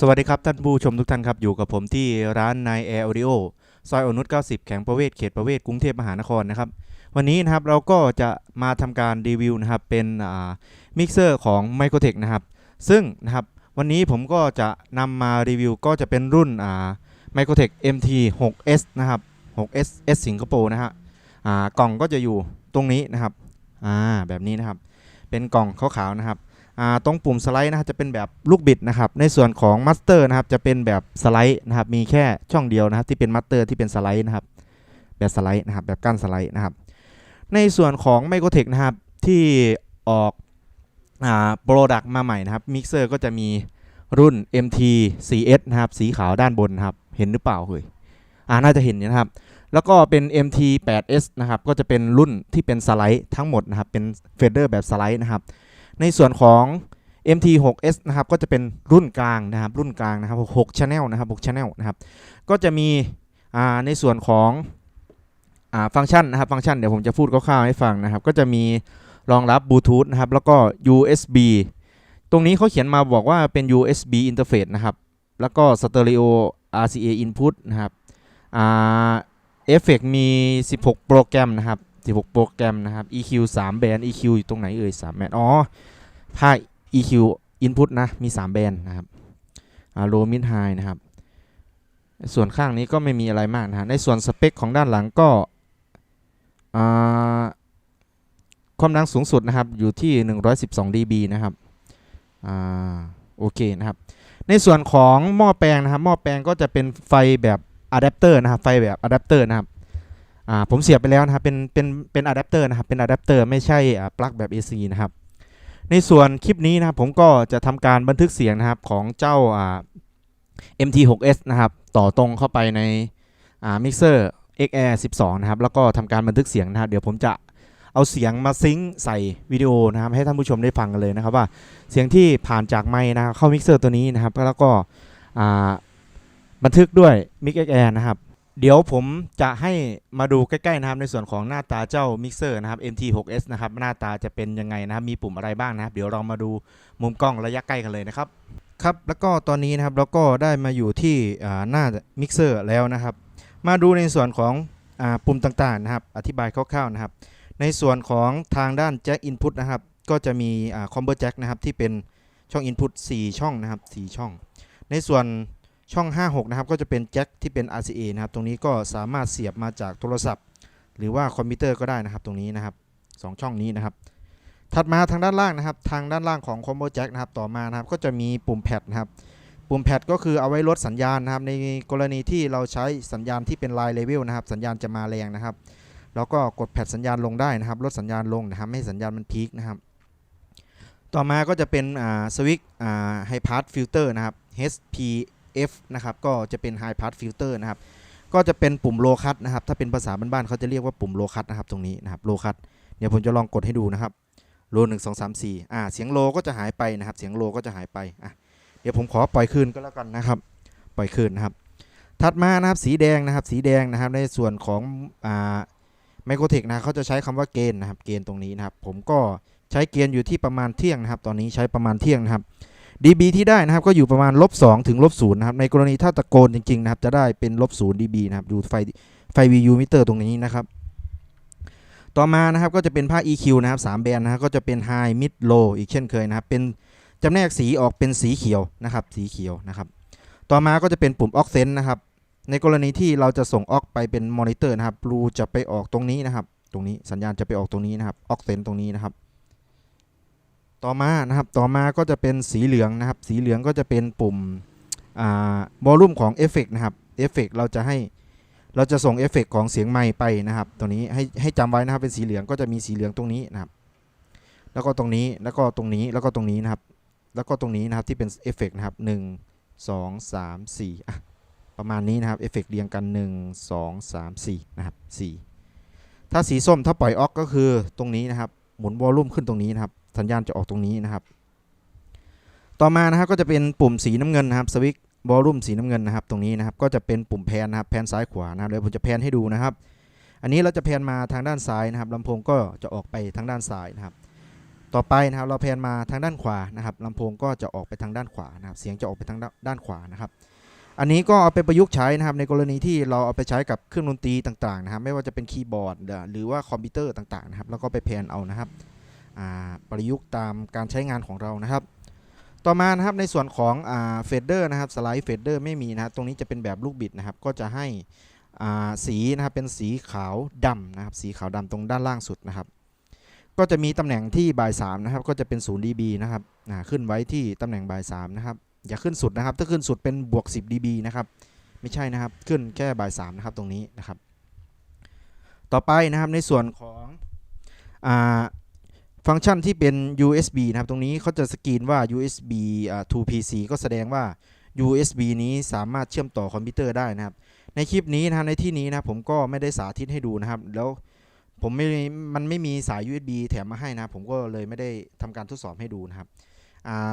สวัสดีครับ ท่านผู้ชมทุกท่านครับ อยู่กับผมที่ร้านนายแอร์ออดิโอซอยอนุช90 แขวงประเวศเขตประเวศกรุงเทพมหานครนะครับ วันนี้นะครับเราก็จะมาทำการรีวิวนะครับ เป็นมิกเซอร์ของ m i c r o t e c h นะครับ ซึ่งนะครับวันนี้ผมก็จะนำมารีวิวก็จะเป็นรุ่น m i c r o t e c h MT 6S นะครับ 6S S สิงคโปร์นะฮะกล่องก็จะอยู่ตรงนี้นะครับแบบนี้นะครับ เป็นกล่องขาวๆนะครับ ตรงปุ่มสไลด์นะครับจะเป็นแบบลูกบิดนะครับในส่วนของมัสเตอร์นะครับจะเป็นแบบสไลด์นะครับมีแค่ช่องเดียวนะครับที่เป็นมัสเตอร์ที่เป็นสไลด์นะครับแบบสไลด์นะครับแบบกั้นสไลด์นะครับในส่วนของไมโครเทคนะครับที่ออกโปรดักต์มาใหม่นะครับมิกเซอร์ก็จะมีรุ่น MT 4S นะครับสีขาวด้านบนนะครับเห็นหรือเปล่าเฮ้ยอ่าน่าจะเห็นนะครับแล้วก็เป็น MT 8S นะครับก็จะเป็นรุ่นที่เป็นสไลด์ทั้งหมดนะครับเป็นเฟเดอร์แบบสไลด์นะครับ ในส่วนของ MT6S นะครับก็จะเป็นรุ่นกลางนะครับรุ่นกลางนะครับ6 Channel นะครับ6 Channel นะครับก็จะมีในส่วนของอฟังก์ชันนะครับฟังก์ชันเดี๋ยวผมจะพูดคร่าวๆให้ฟังนะครับ ก็จะมีรองรับบลูทูธนะครับแล้วก็ USB ตรงนี้เขาเขียนมาบอกว่าเป็น USB interface นะครับ แล้วก็ Stereo RCA input นะครับเอฟเฟกมี 16 โปรแกรมนะครับ 16 โปรแกรมนะครับ EQ 3 แบนด์ EQ อยู่ตรงไหนเอ่ย3แบนด์อ๋อภาค EQ input นะ มี 3 แบนด์นะครับอ่า low mid high นะครับ ส่วนข้างนี้ก็ไม่มีอะไรมากนะฮะในส่วนสเปคของด้านหลังก็ความดังสูงสุดนะครับ อยู่ที่ 112 dB นะครับอโอเคนะครับ ในส่วนของหม้อแปลงนะครับ หม้อแปลงก็จะเป็นไฟแบบอะแดปเตอร์นะครับ ไฟแบบอะแดปเตอร์นะครับ ผมเสียบไปแล้วนะครับ เป็น เป็น เป็นอะแดปเตอร์นะครับ เป็นอะแดปเตอร์ไม่ใช่อ่าปลั๊กแบบ AC นะครับ ในส่วนคลิปนี้นะครับ ผมก็จะทำการบันทึกเสียงนะครับของเจ้า MT6S นะครับ ต่อตรงเข้าไปในมิกเซอร์ XR 12 นะครับ แล้วก็ทำการบันทึกเสียงนะครับ เดี๋ยวผมจะเอาเสียงมาซิงค์ใส่วิดีโอนะครับ ให้ท่านผู้ชมได้ฟังกันเลยนะครับว่าเสียงที่ผ่านจากไมค์นะครับเข้ามิกเซอร์ตัวนี้นะครับ แล้วก็บันทึกด้วย Mic XR นะครับ เดี๋ยวผมจะให้มาดูใกล้ๆนะครับในส่วนของหน้าตาเจ้ามิกเซอร์นะครับ MT6S นะครับหน้าตาจะเป็นยังไงนะครับมีปุ่มอะไรบ้างนะครับ เดี๋ยวเรามาดูมุมกล้องระยะใกล้กันเลยนะครับครับแล้วก็ตอนนี้นะครับเราก็ได้มาอยู่ที่หน้ามิกเซอร์แล้วนะครับ มาดูในส่วนของอปุ่มต่างๆนะครับ อธิบายคร่าวๆนะครับ ในส่วนของทางด้านแจ็คอินพุตนะครับ ก็จะมีคอมเบอร์แจ็คนะครับที่เป็นช่องอินพุต4ช่องนะครับ4ช่อง ในส่วน ช่อง 56 นะครับ ก็จะเป็นแจ็คที่เป็น RCA นะครับ ตรงนี้ก็สามารถเสียบมาจากโทรศัพท์ หรือว่าคอมพิวเตอร์ก็ได้นะครับ ตรงนี้นะครับสองช่องนี้นะครับ ถัดมาทางด้านล่างนะครับ ทางด้านล่างของ Combo Jack นะครับ ต่อมานะครับ ก็จะมีปุ่มแพดนะครับ ปุ่มแพดก็คือเอาไว้ลดสัญญาณนะครับ ในกรณีที่เราใช้สัญญาณที่เป็นไลน์เลเวลนะครับ สัญญาณจะมาแรงนะครับ แล้วก็กดแพดสัญญาณลงได้นะครับ ลดสัญญาณลงนะครับไม่ให้สัญญาณมันพีคนะครับ ต่อมาก็จะเป็นสวิตช์ไฮพาสฟิลเตอร์นะครับ HP F นะครับก็จะเป็น High Pass Filter นะครับก็จะเป็นปุ่ม Low Cut นะครับถ้าเป็นภาษาบ้านๆเขาจะเรียกว่าปุ่ม Low Cut นะครับตรงนี้นะครับ Low Cut เดี๋ยวผมจะลองกดให้ดูนะครับ Low 1 2 3 4อ่าเสียง Low ก็จะหายไปนะครับ เสียง Low ก็จะหายไปอะเดี๋ยวผมขอปล่อยคืนก็แล้วกันนะครับ ปล่อยคืนนะครับ ถัดมานะครับสีแดงนะครับ สีแดงนะครับในส่วนของอ่าไมโครเทคนะเขาจะใช้คำว่าเกณฑ์นะครับ เกณฑ์ตรงนี้นะครับ ผมก็ใช้เกณฑ์อยู่ที่ประมาณเที่ยงนะครับ ตอนนี้ใช้ประมาณเที่ยงนะครับ dB ที่ได้นะครับก็อยู่ประมาณลบ2ถึงลบ0นะครับในกรณีถ้าตะโกนจริงๆนะครับจะได้เป็นลบ0 dB นะครับดูไฟไฟ VU มิเตอร์ตรงนี้นะครับต่อมานะครับก็จะเป็นภาค EQ นะครับ3แบนด์นะครับก็จะเป็น High Mid Low อีกเช่นเคยนะครับเป็นจำแนกสีออกเป็นสีเขียวนะครับสีเขียวนะครับต่อมาก็จะเป็นปุ่ม Accent นะครับในกรณีที่เราจะส่งออกไปเป็นมอนิเตอร์นะครับรูจะไปออกตรงนี้นะครับ ตรงนี้สัญญาณจะไปออกตรงนี้นะครับ Accent ตรงนี้นะครับ ต่อมานะครับต่อมาก็จะเป็นสีเหลืองนะครับ สีเหลืองก็จะเป็นปุ่มอ่าบอลลุ่มของเอฟเฟกนะครับเอฟเฟกเราจะให้เราจะส่งเอฟเฟกของเสียงไมค์ไปนะครับ ตัวนี้ให้ให้จำไว้นะครับเป็นสีเหลืองก็จะมีสีเหลืองตรงนี้นะครับ แล้วก็ตรงนี้แล้วก็ตรงนี้แล้วก็ตรงนี้นะครับ แล้วก็ตรงนี้นะครับที่เป็นเอฟเฟกนะครับหนึ่งสองสามสี่อะประมาณนี้นะครับเอฟเฟกเรียงกัน 1 2 3 4 นะครับ 4 ถ้าสีส้มถ้าปล่อยออกก็คือตรงนี้นะครับ หมุนวอลลุ่มขึ้นตรงนี้นะครับสัญญาณจะออกตรงนี้นะครับ ต่อมานะครับก็จะเป็นปุ่มสีน้ำเงินนะครับสวิตช์วอลลุ่มสีน้ำเงินนะครับ ตรงนี้นะครับก็จะเป็นปุ่มแพนนะครับแพนซ้ายขวานะครับเดี๋ยวผมจะแพนให้ดูนะครับ อันนี้เราจะแพนมาทางด้านซ้ายนะครับลำโพงก็จะออกไปทางด้านซ้ายนะครับ ต่อไปนะครับเราแพนมาทางด้านขวานะครับลำโพงก็จะออกไปทางด้านขวานะครับ เสียงจะออกไปทางด้านขวานะครับ อันนี้ก็เอาไปประยุกต์ใช้นะครับ ในกรณีที่เราเอาไปใช้กับเครื่องดนตรีต่างๆนะครับ ไม่ว่าจะเป็นคีย์บอร์ด หรือว่าคอมพิวเตอร์ต่างๆนะครับแล้วก็ไปแพนเอานะครับ ประยุกต์ตามการใช้งานของเรานะครับ ต่อมานะครับในส่วนของเฟดเดอร์นะครับสไลด์เฟดเดอร์ไม่มีนะครับตรงนี้จะเป็นแบบลูกบิดนะครับ ก็จะให้สีนะครับเป็นสีขาวดำนะครับ สีขาวดำตรงด้านล่างสุดนะครับ ก็จะมีตำแหน่งที่บ่าย3นะครับ ก็จะเป็น0 dB นะครับขึ้นไว้ที่ตำแหน่งบ่าย3นะครับ อย่าขึ้นสุดนะครับ ถ้าขึ้นสุดเป็นบวก 10 dB นะครับ ไม่ใช่นะครับ ขึ้นแค่บ่าย3นะครับตรงนี้นะครับ ต่อไปนะครับในส่วนของ ฟังก์ชันที่เป็น USB นะครับ ตรงนี้เขาจะสกรีนว่า USB to PC ก็แสดงว่า USB นี้สามารถเชื่อมต่อคอมพิวเตอร์ได้นะครับ ในคลิปนี้นะครับในที่นี้นะผมก็ไม่ได้สาธิตให้ดูนะครับ แล้วผมไม่มันไม่มีสาย USB แถมมาให้นะผมก็เลยไม่ได้ทำการทดสอบให้ดูนะครับ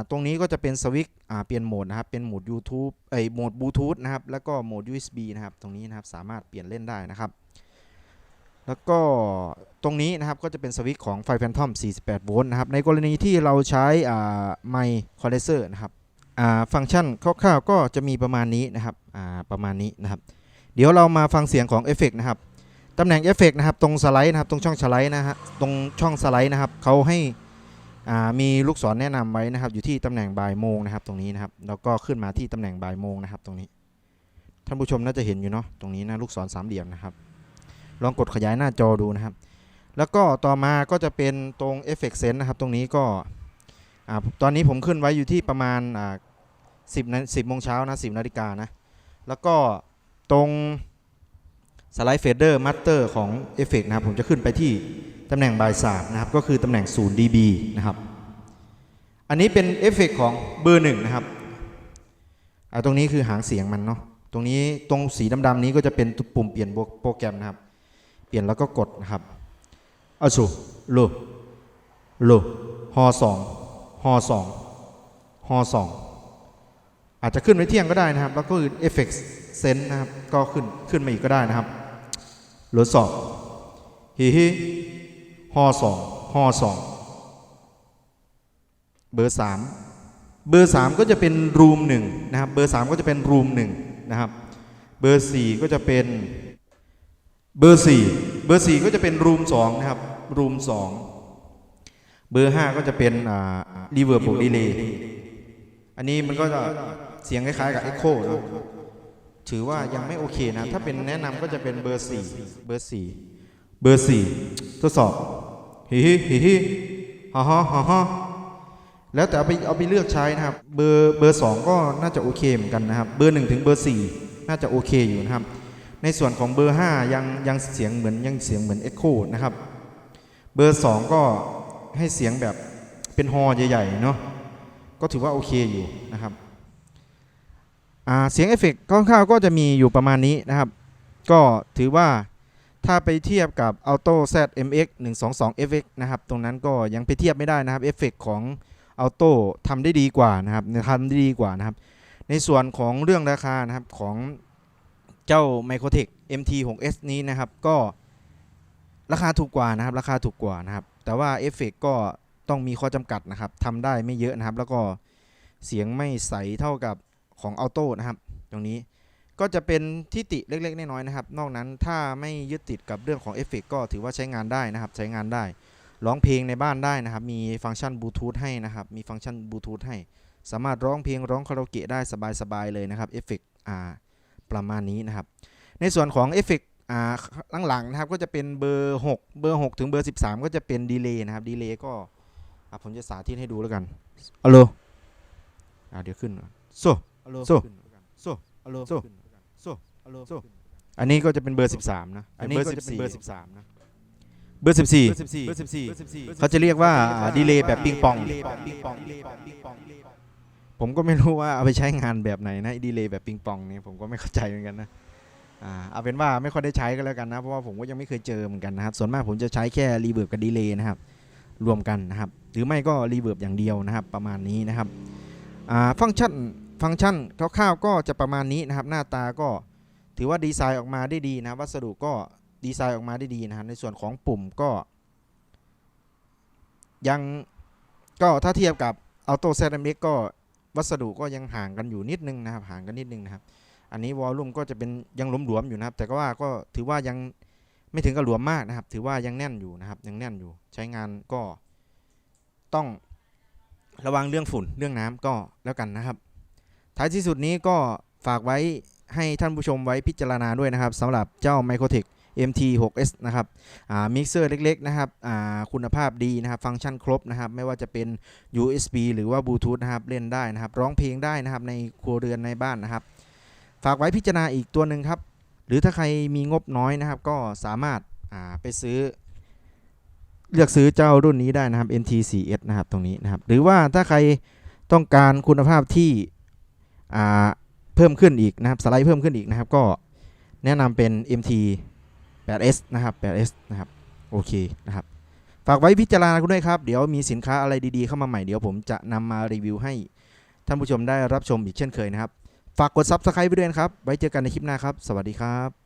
ตรงนี้ก็จะเป็นสวิตช์เปลี่ยนโหมดนะครับ เป็นโหมด YouTube เอ้ยโหมดบลูทูธนะครับ แล้วก็โหมด USB นะครับ ตรงนี้นะครับสามารถเปลี่ยนเล่นได้นะครับ แล้วก็ตรงนี้นะครับก็จะเป็นสวิตช์ของไฟแฟนทอม 48 โวลต์นะครับ ในกรณีที่เราใช้ไมค์คอนเดนเซอร์นะครับฟังก์ชันคร่าวๆก็จะมีประมาณนี้นะครับประมาณนี้นะครับ เดี๋ยวเรามาฟังเสียงของเอฟเฟกนะครับตำแหน่งเอฟเฟกนะครับตรงสไลด์นะครับตรงช่องสไลด์นะฮะตรงช่องสไลด์นะครับเขาให้มีลูกศรแนะนำไว้นะครับ อยู่ที่ตำแหน่งบ่ายโมงนะครับ ตรงนี้นะครับแล้วก็ขึ้นมาที่ตำแหน่งบ่ายโมงนะครับ ตรงนี้ ท่านผู้ชมน่าจะเห็นอยู่เนาะตรงนี้นะลูกศรสามเหลี่ยมนะครับ ลองกดขยายหน้าจอดูนะครับ แล้วก็ต่อมาก็จะเป็นตรง Effect Sense นะครับ ตรงนี้ก็ตอนนี้ผมขึ้นไว้อยู่ที่ประมาณอ่า10นา10โมงเช้านะ10นาฬิกานะ แล้วก็ตรงสไลด์เฟเดอร์มัตเตอร์ของ Effect นะครับ ผมจะขึ้นไปที่ตำแหน่งบายสามนะครับ ก็คือตำแหน่ง 0 dB นะครับ อันนี้เป็นเอฟเฟกของเบอร์หนึ่งนะครับตรงนี้คือหางเสียงมันเนาะตรงนี้ตรงสีดำๆนี้ก็จะเป็นปุ่มเปลี่ยนโปรแกรมนะครับ ลี่ยนแล้วก็กดนะครับอาสูโลโลฮอสองฮอสองฮอสองอาจจะขึ้นไว้เที่ยงก็ได้นะครับ แล้วก็คือเอฟเฟกต์เซนนะครับ ก็ขึ้นขึ้นมาอีกก็ได้นะครับโหลสองฮิฮิฮอสองฮอสองเบอร์สามเบอร์สามก็จะเป็นรูมหนึ่งนะครับ เบอร์สามก็จะเป็นรูมหนึ่งนะครับ เบอร์สี่ก็จะเป็น เบอร์สี่เบอร์สี่ก็จะเป็นรูมสองนะครับรูมสองเบอร์ห้าก็จะเป็นอ่ารีเวิร์บวกดีเลย์อันนี้มันก็จะเสียงคล้ายๆกับเอ็กโคนะถือว่ายังไม่โอเคนะ ถ้าเป็นแนะนำก็จะเป็นเบอร์สี่เบอร์สี่เบอร์สี่ทดสอบฮิฮิฮิฮิฮ่าฮ่าฮ่าฮ่าแล้วแต่เอาไปเอาไปเลือกใช้นะครับ เบอร์เบอร์สองก็น่าจะโอเคเหมือนกันนะครับ เบอร์หนึ่งถึงเบอร์สี่น่าจะโอเคอยู่นะครับ ในส่วนของเบอร์ 5 ยังยังเสียงเหมือนยังเสียงเหมือน Echo นะครับ เบอร์ 2 ก็ให้เสียงแบบเป็นฮอใหญ่ๆเนาะก็ถือว่าโอเคอยู่นะครับเสียงเอฟเฟกต์คร่าวๆก็จะมีอยู่ประมาณนี้นะครับ ก็ถือว่าถ้าไปเทียบกับ Auto ZMX 122 FX นะครับ ตรงนั้นก็ยังไปเทียบไม่ได้นะครับเอฟเฟกต์ของ Auto ทำได้ดีกว่านะครับทำได้ดีกว่านะครับ ในส่วนของเรื่องราคานะครับของ เจ้า Microtech MT6S นี้นะครับ ก็ราคาถูกกว่านะครับ ราคาถูกกว่านะครับ แต่ว่าเอฟเฟกก็ต้องมีข้อจำกัดนะครับทำได้ไม่เยอะนะครับ แล้วก็เสียงไม่ใสเท่ากับของออโต้นะครับ ตรงนี้ก็จะเป็นทิติเล็กๆน้อยๆนะครับ นอกนั้นถ้าไม่ยึดติดกับเรื่องของเอฟเฟกก็ถือว่าใช้งานได้นะครับ ใช้งานได้ร้องเพลงในบ้านได้นะครับ มีฟังก์ชันบลูทูธให้นะครับ มีฟังก์ชันบลูทูธให้ สามารถร้องเพลงร้องคาราโอเกะได้สบายๆเลยนะครับเอฟเฟกอ่า ประมาณนี้นะครับ ในส่วนของเอฟเฟกอ่าหลังๆนะครับก็จะเป็นเบอร์6เบอร์ 6 ถึงเบอร์ 13 ก็จะเป็นดีเลย์นะครับดีเลย์ก็อะผมจะสาธิตให้ดูแล้วกันอัลโหลอ่าเดี๋ยวขึ้นโซโซโซโซโซโซอันนี้ก็จะเป็นเบอร์ 13 นะ อันนี้ก็จะเป็นเบอร์ 13 นะ เบอร์ 14เบอร์14เขาจะเรียกว่าดีเลย์แบบปิงปอง ผมก็ไม่รู้ว่าเอาไปใช้งานแบบไหนนะดีเลย์แบบปิงปองเนี่ยผมก็ไม่เข้าใจเหมือนกันนะอ่าเอาเป็นว่าไม่ค่อยได้ใช้ก็แล้วกันนะ เพราะว่าผมก็ยังไม่เคยเจอเหมือนกันนะครับ ส่วนมากผมจะใช้แค่รีเวิร์บกับดีเลย์นะครับ รวมกันนะครับ หรือไม่ก็รีเวิร์บอย่างเดียวนะครับ ประมาณนี้นะครับอ่าฟังก์ชันฟังก์ชันคร่าวๆก็จะประมาณนี้นะครับ หน้าตาก็ถือว่าดีไซน์ออกมาได้ดีนะครับวัสดุก็ดีไซน์ออกมาได้ดีนะครับในส่วนของปุ่มก็ ยังก็ถ้าเทียบกับ Auto ZMX ก็ วัสดุก็ยังห่างกันอยู่นิดนึงนะครับห่างกันนิดนึงนะครับ อันนี้วอลลุ่มก็จะเป็นยังหลวมๆอยู่นะครับ แต่ก็ว่าก็ถือว่ายังไม่ถึงกับหลวมมากนะครับ ถือว่ายังแน่นอยู่นะครับ ยังแน่นอยู่ ใช้งานก็ต้องระวังเรื่องฝุ่นเรื่องน้ำก็แล้วกันนะครับ ท้ายที่สุดนี้ก็ฝากไว้ให้ท่านผู้ชมไว้พิจารณาด้วยนะครับสำหรับเจ้า Microtech MT6S นะครับมิกเซอร์เล็กๆนะครับคุณภาพดีนะครับฟังก์ชันครบนะครับไม่ว่าจะเป็น USB หรือว่าบลูทูธนะครับเล่นได้นะครับร้องเพลงได้นะครับในครัวเรือนในบ้านนะครับ ฝากไว้พิจารณาอีกตัวหนึ่งครับ หรือถ้าใครมีงบน้อยนะครับ ก็สามารถาไปซื้อเลือกซื้อเจ้ารุ่นนี้ได้นะครับ NT4S นะครับตรงนี้นะครับ หรือว่าถ้าใครต้องการคุณภาพที่เพิ่มขึ้นอีกนะครับ สไลด์เพิ่มขึ้นอีกนะครับ ก็แนะนำเป็น MT 8S นะครับ 8S นะครับ โอเคนะครับ ฝากไว้พิจารณาคุณด้วยครับ เดี๋ยวมีสินค้าอะไรดีๆเข้ามาใหม่ เดี๋ยวผมจะนำมารีวิวให้ท่านผู้ชมได้รับชมอีกเช่นเคยนะครับ ฝากกด Subscribe ไปด้วยนะครับ ไว้เจอกันในคลิปหน้าครับ สวัสดีครับ